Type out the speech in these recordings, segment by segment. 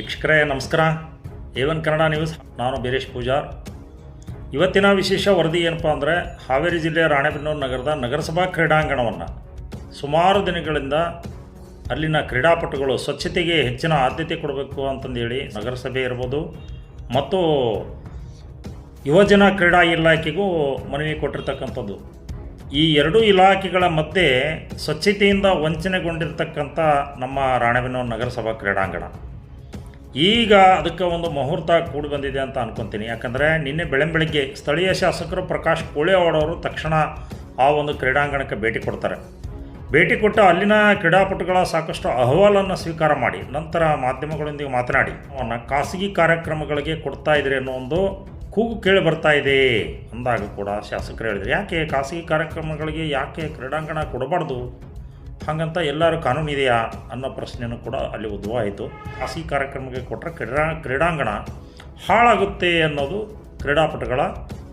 ವೀಕ್ಷಕರೇ, ನಮಸ್ಕಾರ. A one Kannada news ನಾನು ಬೀರೇಶ್ ಪೂಜಾರ್. ಇವತ್ತಿನ ವಿಶೇಷ ವರದಿ ಏನಪ್ಪ ಅಂದರೆ, ಹಾವೇರಿ ಜಿಲ್ಲೆಯ ರಾಣೆಬೆನ್ನೂರು ನಗರದ ನಗರಸಭಾ ಕ್ರೀಡಾಂಗಣವನ್ನು ಸುಮಾರು ದಿನಗಳಿಂದ ಅಲ್ಲಿನ ಕ್ರೀಡಾಪಟುಗಳು ಸ್ವಚ್ಛತೆಗೆ ಹೆಚ್ಚಿನ ಆದ್ಯತೆ ಕೊಡಬೇಕು ಅಂತಂದೇಳಿ ನಗರಸಭೆ ಇರ್ಬೋದು. ಮತ್ತು ಯುವಜನ ಕ್ರೀಡಾ ಇಲಾಖೆಗೂ ಮನವಿ ಕೊಟ್ಟಿರ್ತಕ್ಕಂಥದ್ದು. ಈ ಎರಡೂ ಇಲಾಖೆಗಳ ಮಧ್ಯೆ ಸ್ವಚ್ಛತೆಯಿಂದ ವಂಚನೆಗೊಂಡಿರ್ತಕ್ಕಂಥ ನಮ್ಮ ರಾಣೆಬೆನ್ನೂರು ನಗರಸಭಾ ಕ್ರೀಡಾಂಗಣ. ಈಗ ಅದಕ್ಕೆ ಒಂದು ಮುಹೂರ್ತ ಕೂಡಿ ಬಂದಿದೆ ಅಂತ ಅನ್ಕೊತೀನಿ. ಯಾಕಂದರೆ ನಿನ್ನೆ ಬೆಳಂಬೆಳಗ್ಗೆ ಸ್ಥಳೀಯ ಶಾಸಕರು ಪ್ರಕಾಶ್ ಕೋಳಿವಾಡ್ ಅವರು ತಕ್ಷಣ ಆ ಒಂದು ಕ್ರೀಡಾಂಗಣಕ್ಕೆ ಭೇಟಿ ಕೊಡ್ತಾರೆ. ಭೇಟಿ ಕೊಟ್ಟು ಅಲ್ಲಿನ ಕ್ರೀಡಾಪಟುಗಳ ಸಾಕಷ್ಟು ಅಹವಾಲನ್ನು ಸ್ವೀಕಾರ ಮಾಡಿ. ನಂತರ ಮಾಧ್ಯಮಗಳೊಂದಿಗೆ ಮಾತನಾಡಿ, ಅವನ್ನ ಖಾಸಗಿ ಕಾರ್ಯಕ್ರಮಗಳಿಗೆ ಕೊಡ್ತಾ ಇದ್ರಿ ಅನ್ನೋ ಒಂದು ಕೂಗು ಕೇಳಿ ಬರ್ತಾ ಇದೆ ಅಂದಾಗ ಕೂಡ ಶಾಸಕರು ಹೇಳಿದರು. ಯಾಕೆ ಖಾಸಗಿ ಕಾರ್ಯಕ್ರಮಗಳಿಗೆ ಯಾಕೆ ಕ್ರೀಡಾಂಗಣ ಕೊಡಬಾರ್ದು? ಹಾಗಂತ ಎಲ್ಲರೂ ಕಾನೂನು ಇದೆಯಾ ಅನ್ನೋ ಪ್ರಶ್ನೆಯೂ ಕೂಡ ಅಲ್ಲಿ ಉದ್ಭವ ಆಯಿತು ಖಾಸಗಿ ಕಾರ್ಯಕ್ರಮಕ್ಕೆ ಕೊಟ್ಟರೆ ಕ್ರೀಡಾ, ಕ್ರೀಡಾಂಗಣ ಹಾಳಾಗುತ್ತೆ ಅನ್ನೋದು ಕ್ರೀಡಾಪಟುಗಳ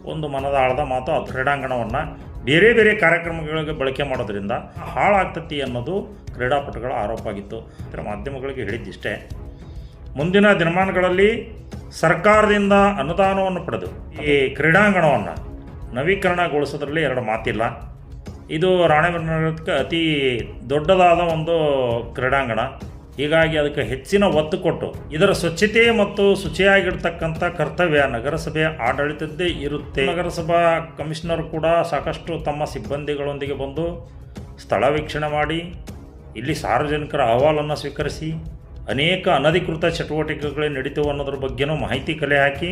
ಒಂದು ಮನದ ಆಳದ ಮಾತು. ಆ ಕ್ರೀಡಾಂಗಣವನ್ನು ಬೇರೆ ಬೇರೆ ಕಾರ್ಯಕ್ರಮಗಳಿಗೆ ಬಳಕೆ ಮಾಡೋದ್ರಿಂದ ಹಾಳಾಗ್ತತಿ ಅನ್ನೋದು ಕ್ರೀಡಾಪಟುಗಳ ಆರೋಪ ಆಗಿತ್ತು. ಇದರ ಮಾಧ್ಯಮಗಳಿಗೆ ಹೇಳಿದ್ದಿಷ್ಟೇ. ಮುಂದಿನ ದಿನಮಾನಗಳಲ್ಲಿ ಸರ್ಕಾರದಿಂದ ಅನುದಾನವನ್ನು ಪಡೆದು ಈ ಕ್ರೀಡಾಂಗಣವನ್ನು ನವೀಕರಣಗೊಳಿಸೋದ್ರಲ್ಲಿ ಎರಡು ಮಾತಿಲ್ಲ. ಇದು ರಾಣೆಬೆನ್ನೂರಕ್ಕೆ ಅತಿ ದೊಡ್ಡದಾದ ಒಂದು ಕ್ರೀಡಾಂಗಣ. ಹೀಗಾಗಿ ಅದಕ್ಕೆ ಹೆಚ್ಚಿನ ಒತ್ತು ಕೊಟ್ಟು ಇದರ ಸ್ವಚ್ಛತೆ ಮತ್ತು ಶುಚಿಯಾಗಿರ್ತಕ್ಕಂಥ ಕರ್ತವ್ಯ ನಗರಸಭೆಯ ಆಡಳಿತದ್ದೇ ಇರುತ್ತೆ. ನಗರಸಭಾ ಕಮಿಷನರ್ ಕೂಡ ಸಾಕಷ್ಟು ತಮ್ಮ ಸಿಬ್ಬಂದಿಗಳೊಂದಿಗೆ ಬಂದು ಸ್ಥಳ ವೀಕ್ಷಣೆ ಮಾಡಿ, ಇಲ್ಲಿ ಸಾರ್ವಜನಿಕರ ಅಹವಾಲನ್ನು ಸ್ವೀಕರಿಸಿ, ಅನೇಕ ಅನಧಿಕೃತ ಚಟುವಟಿಕೆಗಳೇ ನಡೀತು ಅನ್ನೋದ್ರ ಬಗ್ಗೆನೂ ಮಾಹಿತಿ ಕಲೆ ಹಾಕಿ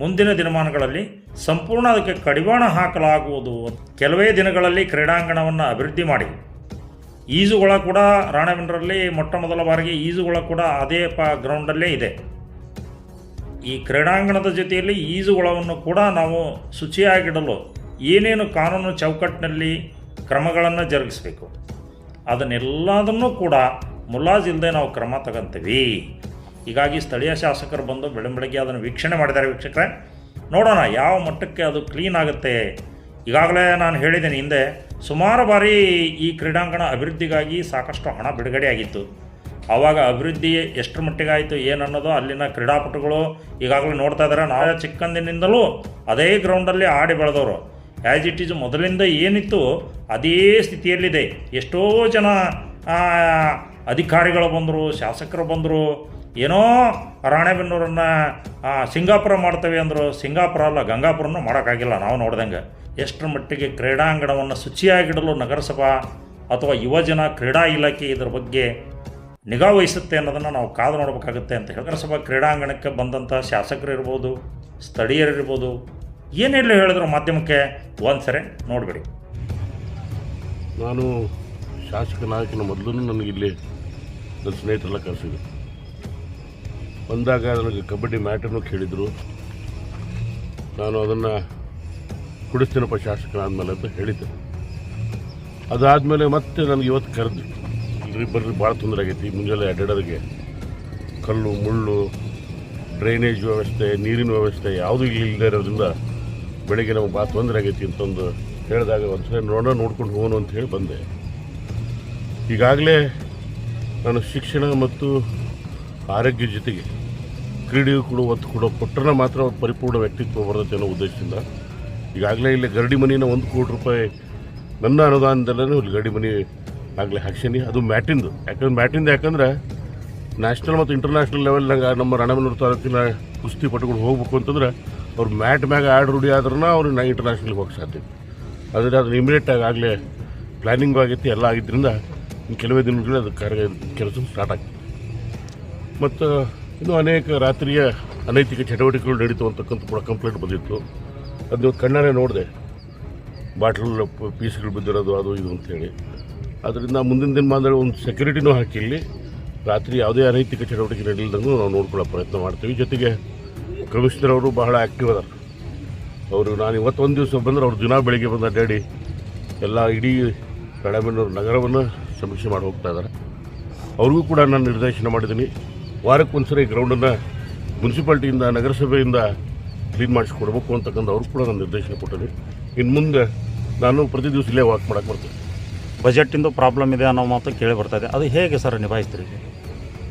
ಮುಂದಿನ ದಿನಮಾನಗಳಲ್ಲಿ ಸಂಪೂರ್ಣ ಅದಕ್ಕೆ ಕಡಿವಾಣ ಹಾಕಲಾಗುವುದು. ಕೆಲವೇ ದಿನಗಳಲ್ಲಿ ಕ್ರೀಡಾಂಗಣವನ್ನು ಅಭಿವೃದ್ಧಿ ಮಾಡಿ. ಈಜುಗೊಳ ಕೂಡ ರಾಣೆಬೆನ್ನರಲ್ಲಿ ಮೊಟ್ಟ ಮೊದಲ ಬಾರಿಗೆ ಈಜುಗೊಳ ಕೂಡ ಅದೇ ಪ ಗ್ರೌಂಡಲ್ಲೇ ಇದೆ. ಈ ಕ್ರೀಡಾಂಗಣದ ಜೊತೆಯಲ್ಲಿ ಈಜುಗೊಳವನ್ನು ಕೂಡ ನಾವು ಶುಚಿಯಾಗಿಡಲು ಏನೇನು ಕಾನೂನು ಚೌಕಟ್ಟಿನಲ್ಲಿ ಕ್ರಮಗಳನ್ನು ಜರುಗಿಸಬೇಕು. ಅದನ್ನೆಲ್ಲದನ್ನೂ ಕೂಡ ಮುಲಾಜಿಲ್ಲದೆ ನಾವು ಕ್ರಮ ತಗೊಂತೀವಿ. ಹೀಗಾಗಿ ಸ್ಥಳೀಯ ಶಾಸಕರು ಬಂದು ಬೆಳಂಬೆಳಗ್ಗೆ ಅದನ್ನು ವೀಕ್ಷಣೆ ಮಾಡಿದ್ದಾರೆ ವೀಕ್ಷಕರೇ. ನೋಡೋಣ ಯಾವ ಮಟ್ಟಕ್ಕೆ ಅದು ಕ್ಲೀನ್ ಆಗುತ್ತೆ. ಈಗಾಗಲೇ ನಾನು ಹೇಳಿದ್ದೀನಿ, ಹಿಂದೆ ಸುಮಾರು ಬಾರಿ ಈ ಕ್ರೀಡಾಂಗಣ ಅಭಿವೃದ್ಧಿಗಾಗಿ ಸಾಕಷ್ಟು ಹಣ ಬಿಡುಗಡೆ ಆಗಿತ್ತು ಆವಾಗ ಅಭಿವೃದ್ಧಿ ಎಷ್ಟರ ಮಟ್ಟಿಗೆ ಆಯಿತು ಏನು ಅನ್ನೋದು ಅಲ್ಲಿನ ಕ್ರೀಡಾಪಟುಗಳು ಈಗಾಗಲೇ ನೋಡ್ತಾ ಇದ್ದಾರೆ. ನಾವೇ ಚಿಕ್ಕಂದಿನಿಂದಲೂ ಅದೇ ಗ್ರೌಂಡಲ್ಲಿ ಆಡಿ ಬೆಳೆದವರು. ಆ್ಯಸ್ ಇಟ್ ಈಸ್ ಮೊದಲಿಂದ ಏನಿತ್ತು, ಅದೇ ಸ್ಥಿತಿಯಲ್ಲಿದೆ. ಎಷ್ಟೋ ಜನ ಅಧಿಕಾರಿಗಳು ಬಂದರು, ಶಾಸಕರು ಬಂದರು. ಏನೋ ರಾಣೆಬೆನ್ನೂರನ್ನು ಸಿಂಗಾಪುರ ಮಾಡ್ತೇವೆ ಅಂದರು ಸಿಂಗಾಪುರ ಅಲ್ಲ, ಗಂಗಾಪುರನೂ ಮಾಡೋಕ್ಕಾಗಿಲ್ಲ ನಾವು ನೋಡ್ದಂಗೆ. ಎಷ್ಟರ ಮಟ್ಟಿಗೆ ಕ್ರೀಡಾಂಗಣವನ್ನು ಶುಚಿಯಾಗಿಡಲು ನಗರಸಭಾ ಅಥವಾ ಯುವಜನ ಕ್ರೀಡಾ ಇಲಾಖೆ ಇದರ ಬಗ್ಗೆ ನಿಗಾ ವಹಿಸುತ್ತೆ ಅನ್ನೋದನ್ನು ನಾವು ಕಾದು ನೋಡಬೇಕಾಗುತ್ತೆ ಅಂತ ಹೇಳಿ. ನಗರಸಭಾ ಕ್ರೀಡಾಂಗಣಕ್ಕೆ ಬಂದಂಥ ಶಾಸಕರು ಇರ್ಬೋದು ಸ್ಥಳೀಯರಿರ್ಬೋದು ಏನೆಲ್ಲ ಹೇಳಿದ್ರು ಮಾಧ್ಯಮಕ್ಕೆ ಒಂದು ಸರಿ ನೋಡಬೇಡಿ. ನಾನು ಶಾಸಕನಾಗಿನ ಮೊದಲು ನನಗೆ ಇಲ್ಲಿ ನನ್ನ ಸ್ನೇಹಿತರೆಲ್ಲ ಕರೆಸಿದ್ರು. ಬಂದಾಗ ನನಗೆ ಕಬಡ್ಡಿ ಮ್ಯಾಟನ್ನು ಕೇಳಿದರು. ನಾನು ಅದನ್ನು ಕುಡಿಸ್ತೀನಪ್ಪ ಶಾಸಕನಾದ್ಮೇಲೆ ಅಂತ ಹೇಳಿದ್ದೆ. ಅದಾದಮೇಲೆ ಮತ್ತೆ ನನಗೆ ಇವತ್ತು ಕರೆದು ಇಲ್ಲಿ ಬರ್ರಿ ಭಾಳ ತೊಂದರೆ ಆಗೈತಿ. ಮುಂಜಾನೆ ಅಡ್ಡಾಡೋರಿಗೆ ಕಲ್ಲು, ಮುಳ್ಳು, ಡ್ರೈನೇಜ್ ವ್ಯವಸ್ಥೆ, ನೀರಿನ ವ್ಯವಸ್ಥೆ ಯಾವುದೂ ಇಲ್ಲಿ ಇಲ್ಲದೆ ಇರೋದ್ರಿಂದ ಬೆಳಗ್ಗೆ ನಮಗೆ ಭಾಳ ತೊಂದರೆ ಆಗೈತಿ ಅಂತಂದು ಹೇಳಿದಾಗ ಒಂದ್ಸಲ ನೋಡೋಣ, ನೋಡ್ಕೊಂಡು ಹೋಗೋಣ ಅಂತ ಹೇಳಿ ಬಂದೆ. ಈಗಾಗಲೇ ನಾನು ಶಿಕ್ಷಣ ಮತ್ತು ಆರೋಗ್ಯ ಜೊತೆಗೆ ಕ್ರೀಡೆಯು ಕೂಡ ಒತ್ತು ಕೊಡೋ ಕೊಟ್ಟರೆ ಮಾತ್ರ ಪರಿಪೂರ್ಣ ವ್ಯಕ್ತಿತ್ವ ಬರ್ತೈತೆ ಅನ್ನೋ ಉದ್ದೇಶದಿಂದ. ಈಗಾಗಲೇ ಇಲ್ಲಿ ಗರಡಿ ಮನಿನ ಒಂದು ಕೋಟಿ ರೂಪಾಯಿ ನನ್ನ ಅನುದಾನದಲ್ಲೇ ಇಲ್ಲಿ ಗರಡಿ ಮನಿ ಆಗಲೇ ಹಾಕ್ಸೀನಿ. ಅದು ಮ್ಯಾಟಿಂದು. ಯಾಕಂದ್ರೆ ಮ್ಯಾಟಿಂದ ಯಾಕಂದ್ರೆ ನ್ಯಾಷನಲ್ ಮತ್ತು ಇಂಟರ್ನ್ಯಾಷನಲ್ ಲೆವೆಲ್ನಾಗ ನಮ್ಮ ರಾಣೆಬೆನ್ನೂರು ತಾಲೂಕಿನ ಕುಸ್ತಿ ಪಟುಗಳು ಹೋಗ್ಬೇಕು ಅಂತಂದ್ರೆ ಅವ್ರು ಮ್ಯಾಟ್ ಮ್ಯಾಗ ಆಡ್ ರೂಢಿ ಆದ್ರೂ ಅವ್ರಿಗೆ ನಾ ಇಂಟರ್ನ್ಯಾಷನಲ್ಗೆ ಹೋಗಿ ಸಾಧ್ಯ ಆದರೆ ಅದನ್ನ ಇಮಿಡಿಯೇಟಾಗಿ ಆಗಲೇ ಪ್ಲ್ಯಾನಿಂಗ್ ಆಗೈತಿ ಎಲ್ಲ ಆಗಿದ್ದರಿಂದ ಕೆಲವೇ ದಿನಗಳಲ್ಲಿ ಅದು ಕಾರ್ಯ ಕೆಲಸ ಸ್ಟಾರ್ಟ್ ಆಗ್ತದೆ. ಮತ್ತು ಇನ್ನೂ ಅನೇಕ ರಾತ್ರಿಯ ಅನೈತಿಕ ಚಟುವಟಿಕೆಗಳು ನಡೀತು ಅಂತಕ್ಕಂಥ ಕೂಡ ಕಂಪ್ಲೇಂಟ್ ಬಂದಿತ್ತು. ಅದು ಕಣ್ಣಾರೆ ನೋಡಿದೆ. ಬಾಟ್ಲ ಪೀಸ್ಗಳು ಬಿದ್ದಿರೋದು, ಅದು ಇದು ಅಂತೇಳಿ. ಅದರಿಂದ ಮುಂದಿನ ದಿನಮಾನದಲ್ಲಿ ಒಂದು ಸೆಕ್ಯೂರಿಟಿನೂ ಹಾಕಿ ಇಲ್ಲಿ ರಾತ್ರಿ ಯಾವುದೇ ಅನೈತಿಕ ಚಟುವಟಿಕೆ ನಡೆಯಲ್ದಂಗೂ ನಾವು ನೋಡ್ಕೊಳ್ಳೋ ಪ್ರಯತ್ನ ಮಾಡ್ತೀವಿ. ಜೊತೆಗೆ ಕಮಿಷನರ್ ಅವರು ಬಹಳ ಆ್ಯಕ್ಟಿವ್ ಅದಾರ. ಅವರು ನಾನು ಇವತ್ತು ಒಂದು ದಿವಸ ಬಂದ್ರೆ ಅವ್ರು ದಿನ ಬೆಳಿಗ್ಗೆ ಬಂದು ಅಡ್ಡಾಡಿ ಎಲ್ಲ ಇಡೀ ಕಡಮೆನೂರು ನಗರವನ್ನು ಸಮೀಕ್ಷೆ ಮಾಡಿ ಹೋಗ್ತಾ ಇದ್ದಾರೆ. ಅವ್ರಿಗೂ ಕೂಡ ನಾನು ನಿರ್ದೇಶನ ಮಾಡಿದ್ದೀನಿ. ವಾರಕ್ಕೆ ಒಂದ್ಸರಿ ಗ್ರೌಂಡನ್ನು ಮುನ್ಸಿಪಾಲ್ಟಿಯಿಂದ ನಗರಸಭೆಯಿಂದ ಕ್ಲೀನ್ ಮಾಡಿಸ್ಕೊಡ್ಬೇಕು ಅಂತಕ್ಕಂಥ ಅವ್ರು ಕೂಡ ನಾನು ನಿರ್ದೇಶನ ಕೊಟ್ಟಿದೆ ಇನ್ನು ಮುಂದೆ ನಾನು ಪ್ರತಿ ದಿವಸ ಇಲ್ಲೇ ವಾಕ್ ಮಾಡಕ್ಕೆ ಬರ್ತೇನೆ. ಬಜೆಟಿಂದು ಪ್ರಾಬ್ಲಮ್ ಇದೆ ಅನ್ನೋ ಮಾತು ಕೇಳಿ ಬರ್ತಾ ಇದೆ. ಅದು ಹೇಗೆ ಸರ್ ನಿಭಾಯಿಸ್ತೀರಿ?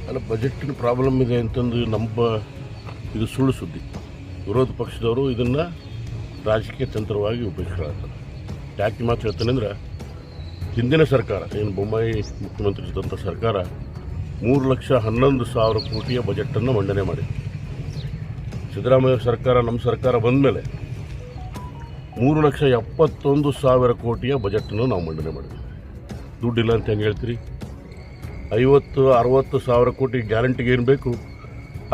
ಅಲ್ಲ ಬಜೆಟಿನ ಪ್ರಾಬ್ಲಮ್ ಇದೆ ಅಂತಂದು ನಮ್ಮ ಇದು ಸುಳ್ಳು ಸುದ್ದಿ. ವಿರೋಧ ಪಕ್ಷದವರು ಇದನ್ನು ರಾಜಕೀಯ ತಂತ್ರವಾಗಿ ಉಪಯೋಗಿಸ್ಕೊಳ್ತಾರೆ ಯಾಕೆ ಮಾತು ಹೇಳ್ತೇನೆ ಅಂದ್ರೆ ಹಿಂದಿನ ಸರ್ಕಾರ ಏನು ಬೊಮ್ಮಾಯಿ ಮುಖ್ಯಮಂತ್ರಿ ಇದ್ದಂಥ ಸರ್ಕಾರ ಮೂರು ಲಕ್ಷ ಹನ್ನೊಂದು ಸಾವಿರ ಕೋಟಿಯ ಬಜೆಟನ್ನು ಮಂಡನೆ ಮಾಡಿದೆ ಸಿದ್ದರಾಮಯ್ಯ ಸರ್ಕಾರ, ನಮ್ಮ ಸರ್ಕಾರ ಬಂದ ಮೇಲೆ ಮೂರು ಲಕ್ಷ ಎಪ್ಪತ್ತೊಂದು ಸಾವಿರ ಕೋಟಿಯ ಬಜೆಟನ್ನು ನಾವು ಮಂಡನೆ ಮಾಡಿದ್ವಿ. ದುಡ್ಡಿಲ್ಲ ಅಂತ ಹೆಂಗೆ ಹೇಳ್ತೀರಿ? ಐವತ್ತು, ಅರವತ್ತು ಸಾವಿರ ಕೋಟಿ ಗ್ಯಾರಂಟಿಗೆ ಏನು ಬೇಕು?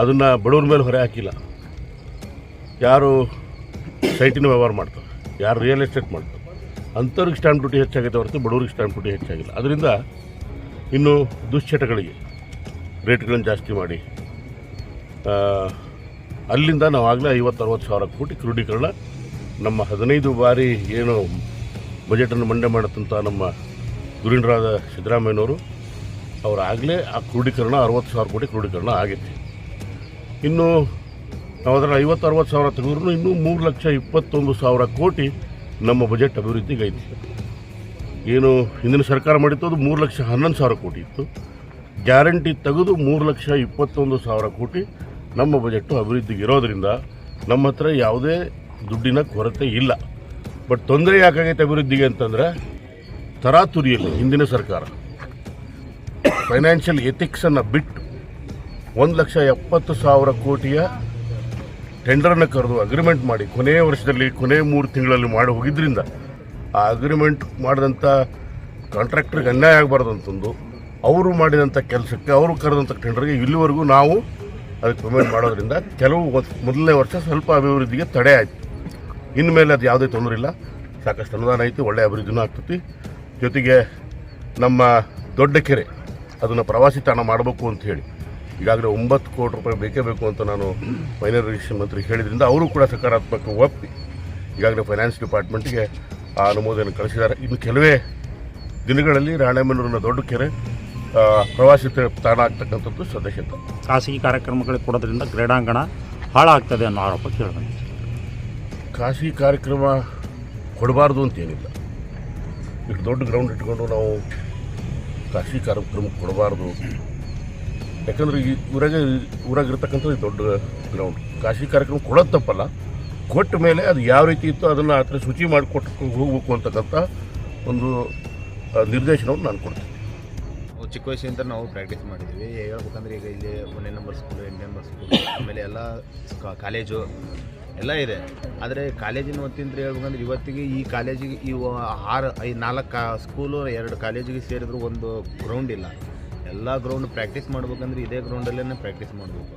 ಅದನ್ನು ಬಡವ್ರ ಮೇಲೆ ಹೊರೆ ಹಾಕಿಲ್ಲ. ಯಾರು ಸೈಟಿನ ವ್ಯವಹಾರ ಮಾಡ್ತಾರೆ, ಯಾರು ರಿಯಲ್ ಎಸ್ಟೇಟ್ ಮಾಡ್ತಾರೆ, ಅಂಥವ್ರಿಗೆ ಸ್ಟ್ಯಾಂಪ್ ಡ್ಯೂಟಿ ಹೆಚ್ಚಾಗುತ್ತೆ ಹೊರತು ಬಡವ್ರಿಗೆ ಸ್ಟ್ಯಾಂಪ್ ಡ್ಯೂಟಿ ಹೆಚ್ಚಾಗಿಲ್ಲ. ಅದರಿಂದ ಇನ್ನು ದುಶ್ಚಟಗಳಿಗೆ ರೇಟ್ಗಳನ್ನು ಜಾಸ್ತಿ ಮಾಡಿ. ಅಲ್ಲಿಂದ ನಾವು ಆಗಲೇ ಐವತ್ತು, ಅರವತ್ತು ಸಾವಿರ ಕೋಟಿ ಕ್ರೋಢೀಕರಣ ನಮ್ಮ ಹದಿನೈದು ಬಾರಿ ಏನು ಬಜೆಟನ್ನು ಮಂಡನೆ ಮಾಡತ್ತಂತ ನಮ್ಮ ಧುರೀಣರಾದ ಸಿದ್ದರಾಮಯ್ಯನವರು, ಅವರು ಆಗಲೇ ಆ ಕ್ರೋಢೀಕರಣ ಅರವತ್ತು ಸಾವಿರ ಕೋಟಿ ಕ್ರೋಢೀಕರಣ ಆಗೈತಿ. ಇನ್ನು ನಾವು ಅದರಲ್ಲಿ ಐವತ್ತು, ಅರವತ್ತು ಸಾವಿರ ತೆಗೆದ್ರೂ ಇನ್ನೂ ಮೂರು ಲಕ್ಷ ಇಪ್ಪತ್ತೊಂದು ಸಾವಿರ ಕೋಟಿ ನಮ್ಮ ಬಜೆಟ್ ಅಭಿವೃದ್ಧಿಗೈತಿ. ಏನು ಹಿಂದಿನ ಸರ್ಕಾರ ಮಾಡಿತ್ತು ಅದು ಮೂರು ಲಕ್ಷ ಹನ್ನೊಂದು ಸಾವಿರ ಕೋಟಿ ಇತ್ತು. ಗ್ಯಾರಂಟಿ ತೆಗೆದು ಮೂರು ಲಕ್ಷ ಇಪ್ಪತ್ತೊಂದು ಸಾವಿರ ಕೋಟಿ ನಮ್ಮ ಬಜೆಟ್ಟು ಅಭಿವೃದ್ಧಿಗೆ ಇರೋದರಿಂದ ನಮ್ಮ ಹತ್ರ ಯಾವುದೇ ದುಡ್ಡಿನ ಕೊರತೆ ಇಲ್ಲ. ಬಟ್ ತೊಂದರೆ ಯಾಕಾಗೈತೆ ಅಭಿವೃದ್ಧಿಗೆ ಅಂತಂದರೆ ತರಾತುರಿಯಲ್ಲಿ ಹಿಂದಿನ ಸರ್ಕಾರ ಫೈನಾನ್ಷಿಯಲ್ ಎಥಿಕ್ಸನ್ನು ಬಿಟ್ಟು ಒಂದು ಲಕ್ಷ ಎಪ್ಪತ್ತು ಸಾವಿರ ಕೋಟಿಯ ಟೆಂಡರನ್ನು ಕರೆದು ಅಗ್ರಿಮೆಂಟ್ ಮಾಡಿ ಕೊನೆಯ ವರ್ಷದಲ್ಲಿ ಕೊನೆಯ ಮೂರು ತಿಂಗಳಲ್ಲಿ ಮಾಡಿ ಹೋಗಿದ್ದರಿಂದ ಆ ಅಗ್ರಿಮೆಂಟ್ ಮಾಡಿದಂಥ ಕಾಂಟ್ರಾಕ್ಟ್ರಿಗೆ ಅನ್ಯಾಯ ಆಗಬಾರ್ದು ಅಂತಂದು ಅವರು ಮಾಡಿದಂಥ ಕೆಲಸಕ್ಕೆ, ಅವರು ಕರೆದಂಥ ಟೆಂಡರ್ಗೆ ಇಲ್ಲಿವರೆಗೂ ನಾವು ಅದಕ್ಕೆ ಪೇಮೆಂಟ್ ಮಾಡೋದ್ರಿಂದ ಕೆಲವು ಮೊದಲನೇ ವರ್ಷ ಸ್ವಲ್ಪ ಅಭಿವೃದ್ಧಿಗೆ ತಡೆ ಆಯಿತು. ಇನ್ಮೇಲೆ ಅದು ಯಾವುದೇ ತೊಂದರೆ ಇಲ್ಲ. ಸಾಕಷ್ಟು ಅನುದಾನ ಐತಿ, ಒಳ್ಳೆ ಅಭಿವೃದ್ಧಿನೂ ಆಗ್ತೈತಿ. ಜೊತೆಗೆ ನಮ್ಮ ದೊಡ್ಡ ಕೆರೆ, ಅದನ್ನು ಪ್ರವಾಸಿ ತಾಣ ಮಾಡಬೇಕು ಅಂತ ಹೇಳಿ, ಈಗಾಗಲೇ ಒಂಬತ್ತು ಕೋಟಿ ರೂಪಾಯಿ ಬೇಕೇ ಬೇಕು ಅಂತ ನಾನು ಫೈನಾನ್ಸ್ ಮಂತ್ರಿ ಹೇಳಿದ್ರಿಂದ ಅವರು ಕೂಡ ಸಕಾರಾತ್ಮಕ ಒಪ್ಪಿ, ಈಗಾಗಲೇ ಫೈನಾನ್ಸ್ ಡಿಪಾರ್ಟ್ಮೆಂಟ್ಗೆ ಆ ಅನುಮೋದನೆ ಕಳಿಸಿದ್ದಾರೆ. ಇನ್ನು ಕೆಲವೇ ದಿನಗಳಲ್ಲಿ ರಾಣೆಬೆನ್ನೂರಿನ ದೊಡ್ಡ ಕೆರೆ ಪ್ರವಾಸಿ ತಾಣ ಆಗ್ತಕ್ಕಂಥದ್ದು ಸದಸ್ಯತೆ ಖಾಸಗಿ ಕಾರ್ಯಕ್ರಮಗಳಿಗೆ ಕೊಡೋದ್ರಿಂದ ಕ್ರೀಡಾಂಗಣ ಹಾಳಾಗ್ತದೆ ಅನ್ನೋ ಆರೋಪ ಕೇಳಿದೆ. ಖಾಸಗಿ ಕಾರ್ಯಕ್ರಮ ಕೊಡಬಾರ್ದು ಅಂತೇನಿಲ್ಲ. ಈಗ ದೊಡ್ಡ ಗ್ರೌಂಡ್ ಇಟ್ಕೊಂಡು ನಾವು ಖಾಸಗಿ ಕಾರ್ಯಕ್ರಮ ಕೊಡಬಾರ್ದು. ಯಾಕಂದ್ರೆ ಈ ಊರಾಗ ಊರಾಗಿರ್ತಕ್ಕಂಥದ್ದು ದೊಡ್ಡ ಗ್ರೌಂಡ್ ಖಾಸಗಿ ಕಾರ್ಯಕ್ರಮ ಕೊಡೋದು ತಪ್ಪಲ್ಲ. ಕೊಟ್ಟ ಮೇಲೆ ಅದು ಯಾವ ರೀತಿ ಇತ್ತು ಅದನ್ನು ಆ ಥರ ಶುಚಿ ಮಾಡಿಕೊಟ್ಟು ಹೋಗ್ಬೇಕು ಅಂತಕ್ಕಂಥ ಒಂದು ನಿರ್ದೇಶನವನ್ನು ನಾನು ಕೊಡ್ತೀನಿ. ಚಿಕ್ಕ ವಯಸ್ಸಿಂದ ನಾವು ಪ್ರಾಕ್ಟೀಸ್ ಮಾಡಿದ್ವಿ. ಹೇಳ್ಬೇಕಂದ್ರೆ ಈಗ ಇಲ್ಲಿ ಒಂದನೇ ನಂಬರ್ ಸ್ಕೂಲು ಎಂಟನೇ ನಂಬರ್ ಸ್ಕೂಲ್ ಆಮೇಲೆ ಎಲ್ಲ ಕಾಲೇಜು ಎಲ್ಲ ಇದೆ. ಆದರೆ ಕಾಲೇಜಿನ ಹೊತ್ತಿಂದ ಹೇಳ್ಬೇಕಂದ್ರೆ ಇವತ್ತಿಗೆ ಈ ಕಾಲೇಜಿಗೆ ಈ ಆರು ಐದು ನಾಲ್ಕು ಸ್ಕೂಲು ಎರಡು ಕಾಲೇಜಿಗೆ ಸೇರಿದ್ರು ಒಂದು ಗ್ರೌಂಡ್ ಇಲ್ಲ. ಎಲ್ಲ ಗ್ರೌಂಡ್ ಪ್ರಾಕ್ಟೀಸ್ ಮಾಡ್ಬೇಕಂದ್ರೆ ಇದೇ ಗ್ರೌಂಡಲ್ಲೇ ಪ್ರಾಕ್ಟೀಸ್ ಮಾಡಬೇಕು.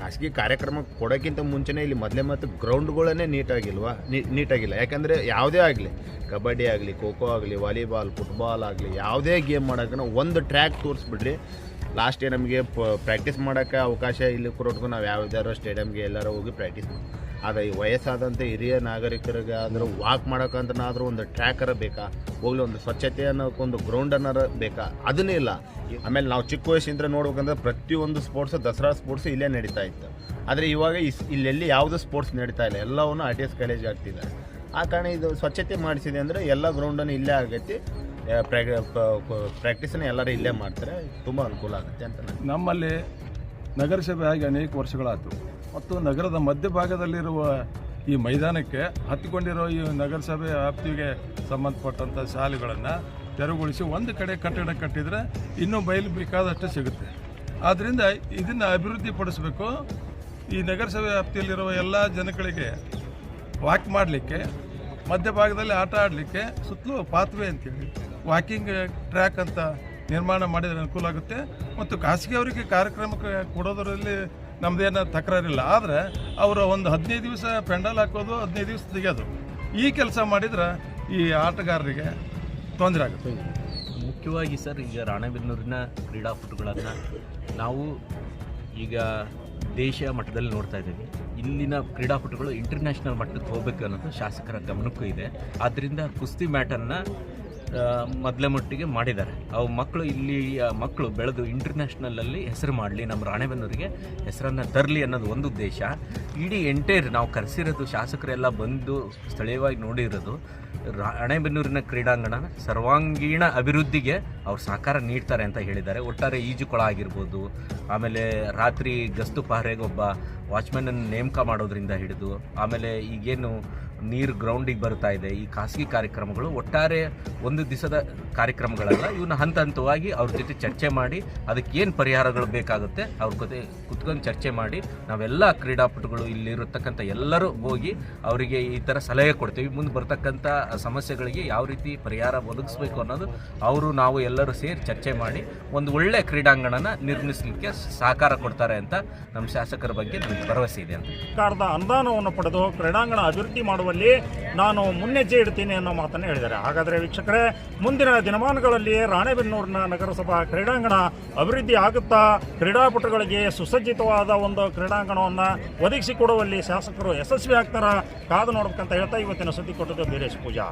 ಖಾಸಗಿ ಕಾರ್ಯಕ್ರಮ ಕೊಡೋಕ್ಕಿಂತ ಮುಂಚೆನೇ ಇಲ್ಲಿ ಮೊದಲೇ ಮತ್ತು ಗ್ರೌಂಡ್ಗಳನ್ನೇ ನೀಟಾಗಿಲ್ವಾ ನೀಟಾಗಿಲ್ಲ ಯಾಕಂದರೆ ಯಾವುದೇ ಆಗಲಿ, ಕಬಡ್ಡಿ ಆಗಲಿ, ಖೋ ಆಗಲಿ, ವಾಲಿಬಾಲ್ ಫುಟ್ಬಾಲ್ ಆಗಲಿ, ಯಾವುದೇ ಗೇಮ್ ಮಾಡೋಕೆ ಒಂದು ಟ್ರ್ಯಾಕ್ ತೋರಿಸ್ಬಿಡ್ರಿ. ಲಾಸ್ಟ್ ನಮಗೆ ಪ್ರಾಕ್ಟೀಸ್ ಮಾಡೋಕ್ಕೆ ಅವಕಾಶ ಇಲ್ಲಿ ಕೊರೋಟ್ಗೂ ನಾವು ಯಾವ್ದಾರು ಸ್ಟೇಡಿಯಮ್ಗೆ ಎಲ್ಲರೂ ಹೋಗಿ ಪ್ರಾಕ್ಟೀಸ್ ಮಾಡಿ ಆದರೆ ಈ ವಯಸ್ಸಾದಂಥ ಹಿರಿಯ ನಾಗರಿಕರಿಗೆ ಅಂದ್ರೆ ವಾಕ್ ಮಾಡೋಕ್ಕಂತನಾದರೂ ಒಂದು ಟ್ರ್ಯಾಕರ ಬೇಕಾ? ಹೋಗ್ಲಿ, ಒಂದು ಸ್ವಚ್ಛತೆ ಅನ್ನೋಕ್ಕೊಂದು ಗ್ರೌಂಡ್ ಅನ್ನೋರು ಬೇಕಾ? ಅದನ್ನೇ ಇಲ್ಲ. ಆಮೇಲೆ ನಾವು ಚಿಕ್ಕ ವಯಸ್ಸಿಂದ ನೋಡ್ಬೇಕಂದ್ರೆ ಪ್ರತಿಯೊಂದು ಸ್ಪೋರ್ಟ್ಸ್ ದಸರಾ ಸ್ಪೋರ್ಟ್ಸ್ ಇಲ್ಲೇ ನಡೀತಾ ಇತ್ತು. ಆದರೆ ಇವಾಗ ಇಸ್ ಇಲ್ಲೆಲ್ಲಿ ಯಾವುದೂ ಸ್ಪೋರ್ಟ್ಸ್ ನಡೀತಾ ಇಲ್ಲ. ಎಲ್ಲವನ್ನು ಆರ್ ಟಿ ಎಸ್ ಕಾಲೇಜ್ ಆಗ್ತಿದೆ ಆ ಕಾರಣ ಇದು ಸ್ವಚ್ಛತೆ ಮಾಡಿಸಿದೆ ಅಂದರೆ ಎಲ್ಲ ಗ್ರೌಂಡನ್ನು ಇಲ್ಲೇ ಆಗೈತಿ. ಪ್ರಾಕ್ಟೀಸನ್ನು ಎಲ್ಲರೂ ಇಲ್ಲೇ ಮಾಡ್ತಾರೆ. ತುಂಬ ಅನುಕೂಲ ಆಗುತ್ತೆ ಅಂತ ನಮ್ಮಲ್ಲಿ ನಗರಸಭೆ ಆಗಿ ಅನೇಕ ವರ್ಷಗಳಾಯಿತು. ಮತ್ತು ನಗರದ ಮಧ್ಯಭಾಗದಲ್ಲಿರುವ ಈ ಮೈದಾನಕ್ಕೆ ಹತ್ತಿಕೊಂಡಿರೋ ಈ ನಗರಸಭೆ ವ್ಯಾಪ್ತಿಗೆ ಸಂಬಂಧಪಟ್ಟಂಥ ಶಾಲೆಗಳನ್ನು ತೆರವುಗೊಳಿಸಿ ಒಂದು ಕಡೆ ಕಟ್ಟಡ ಕಟ್ಟಿದರೆ ಇನ್ನೂ ಬಯಲು ಬೇಕಾದಷ್ಟು ಸಿಗುತ್ತೆ. ಆದ್ದರಿಂದ ಇದನ್ನು ಅಭಿವೃದ್ಧಿಪಡಿಸಬೇಕು ಈ ನಗರಸಭೆ ವ್ಯಾಪ್ತಿಯಲ್ಲಿರುವ ಎಲ್ಲ ಜನಗಳಿಗೆ ವಾಕ್ ಮಾಡಲಿಕ್ಕೆ, ಮಧ್ಯಭಾಗದಲ್ಲಿ ಆಟ ಆಡಲಿಕ್ಕೆ ಸುತ್ತಲೂ ಪಾತ್ವೆ ಅಂತೇಳಿ ವಾಕಿಂಗ್ ಟ್ರ್ಯಾಕ್ ಅಂತ ನಿರ್ಮಾಣ ಮಾಡಿದರೆ ಅನುಕೂಲ ಆಗುತ್ತೆ. ಮತ್ತು ಖಾಸಗಿಯವರಿಗೆ ಕಾರ್ಯಕ್ರಮಕ್ಕೆ ಕೊಡೋದರಲ್ಲಿ ನಮ್ಮದೇನು ತಕರಾರಿಲ್ಲ. ಆದರೆ ಅವರು ಒಂದು ಹದಿನೈದು ದಿವಸ ಪೆಂಡಲ್ ಹಾಕೋದು, ಹದಿನೈದು ದಿವಸ ತೆಗೆಯೋದು. ಈ ಕೆಲಸ ಮಾಡಿದ್ರೆ ಈ ಆಟಗಾರರಿಗೆ ತೊಂದರೆ ಆಗುತ್ತೆ. ಮುಖ್ಯವಾಗಿ ಸರ್, ಈಗ ರಾಣೆಬೆನ್ನೂರಿನ ಕ್ರೀಡಾಪಟುಗಳನ್ನು ನಾವು ಈಗ ದೇಶ ಮಟ್ಟದಲ್ಲಿ ನೋಡ್ತಾ ಇದ್ದೀವಿ. ಇಲ್ಲಿನ ಕ್ರೀಡಾಪಟುಗಳು ಇಂಟರ್ನ್ಯಾಷನಲ್ ಮಟ್ಟಕ್ಕೆ ಹೋಗಬೇಕು ಅನ್ನೋದು ಶಾಸಕರ ಗಮನಕ್ಕೂ ಇದೆ. ಆದ್ದರಿಂದ ಕುಸ್ತಿ ಮ್ಯಾಟನ್ನು ಮೊದಲ ಮಟ್ಟಿಗೆ ಮಾಡಿದ್ದಾರೆ. ಅವು ಮಕ್ಕಳು ಇಲ್ಲಿ ಮಕ್ಕಳು ಬೆಳೆದು ಇಂಟರ್ನ್ಯಾಷನಲಲ್ಲಿ ಹೆಸರು ಮಾಡಲಿ, ನಮ್ಮ ರಾಣೆಬೆನ್ನೂರಿಗೆ ಹೆಸರನ್ನು ತರಲಿ ಅನ್ನೋದು ಒಂದು ಉದ್ದೇಶ. ಇಡೀ ಎಂಟೈರ್ ನಾವು ಕರೆಸಿರೋದು, ಶಾಸಕರೆಲ್ಲ ಬಂದು ಸ್ಥಳೀಯವಾಗಿ ನೋಡಿರೋದು, ರಾಣೆಬೆನ್ನೂರಿನ ಕ್ರೀಡಾಂಗಣ ಸರ್ವಾಂಗೀಣ ಅಭಿವೃದ್ಧಿಗೆ ಅವ್ರು ಸಹಕಾರ ನೀಡ್ತಾರೆ ಅಂತ ಹೇಳಿದ್ದಾರೆ. ಒಟ್ಟಾರೆ ಈಜುಕೊಳ ಆಗಿರ್ಬೋದು, ಆಮೇಲೆ ರಾತ್ರಿ ಗಸ್ತು ಪಹರೆಗೆ ಒಬ್ಬ ವಾಚ್ಮ್ಯಾನನ್ನು ನೇಮಕ ಮಾಡೋದ್ರಿಂದ ಹಿಡಿದು, ಆಮೇಲೆ ಈಗೇನು ನೀರು ಗ್ರೌಂಡಿಗೆ ಬರ್ತಾ ಇದೆ. ಈ ಖಾಸಗಿ ಕಾರ್ಯಕ್ರಮಗಳು ಒಟ್ಟಾರೆ ಒಂದು ದಿವಸದ ಕಾರ್ಯಕ್ರಮಗಳಲ್ಲ ಇವನ್ನ ಹಂತ ಹಂತವಾಗಿ ಅವ್ರ ಜೊತೆ ಚರ್ಚೆ ಮಾಡಿ, ಅದಕ್ಕೆ ಏನು ಪರಿಹಾರಗಳು ಬೇಕಾಗುತ್ತೆ ಅವ್ರ ಜೊತೆ ಕುತ್ಕೊಂಡು ಚರ್ಚೆ ಮಾಡಿ, ನಾವೆಲ್ಲ ಕ್ರೀಡಾಪಟುಗಳು ಇಲ್ಲಿರತಕ್ಕಂಥ ಎಲ್ಲರೂ ಹೋಗಿ ಅವರಿಗೆ ಈ ಥರ ಸಲಹೆ ಕೊಡ್ತೀವಿ. ಮುಂದೆ ಬರ್ತಕ್ಕಂಥ ಸಮಸ್ಯೆಗಳಿಗೆ ಯಾವ ರೀತಿ ಪರಿಹಾರ ಒದಗಿಸ್ಬೇಕು ಅನ್ನೋದು ಅವರು, ನಾವು ಎಲ್ಲರೂ ಸೇರಿ ಚರ್ಚೆ ಮಾಡಿ, ಒಂದು ಒಳ್ಳೆ ಕ್ರೀಡಾಂಗಣನ ನಿರ್ಮಿಸಲಿಕ್ಕೆ ಸಹಕಾರ ಕೊಡ್ತಾರೆ ಅಂತ ನಮ್ಮ ಶಾಸಕರ ಬಗ್ಗೆ ನಮಗೆ ಭರವಸೆ ಇದೆ ಅಂತ. ಸರ್ಕಾರದ ಅನುದಾನವನ್ನು ಪಡೆದು ಕ್ರೀಡಾಂಗಣ ಅಭಿವೃದ್ಧಿ ಮಾಡುವಲ್ಲಿ ನಾನು ಮುನ್ನೆಜ್ಜೆ ಇಡ್ತೀನಿ ಅನ್ನೋ ಮಾತನ್ನು ಹೇಳಿದ್ದಾರೆ. ಹಾಗಾದರೆ ವೀಕ್ಷಕರೇ, ಮುಂದಿನ ದಿನಮಾನಗಳಲ್ಲಿ ರಾಣೆಬೆನ್ನೂರಿನ ನಗರಸಭಾ ಕ್ರೀಡಾಂಗಣ ಅಭಿವೃದ್ಧಿ ಆಗುತ್ತಾ, ಕ್ರೀಡಾಪಟುಗಳಿಗೆ ಸುಸಜ್ಜಿತವಾದ ಒಂದು ಕ್ರೀಡಾಂಗಣವನ್ನು ಒದಗಿಸಿಕೊಡುವಲ್ಲಿ ಶಾಸಕರು ಯಶಸ್ವಿ ಆಗ್ತಾರ? ಕಾದು ನೋಡ್ಬೇಕಂತ ಹೇಳ್ತಾ ಇವತ್ತಿನ ಸುದ್ದಿ ಕೊಟ್ಟದ್ದು ವೀರೇಶ್ ಪೂಜಾ.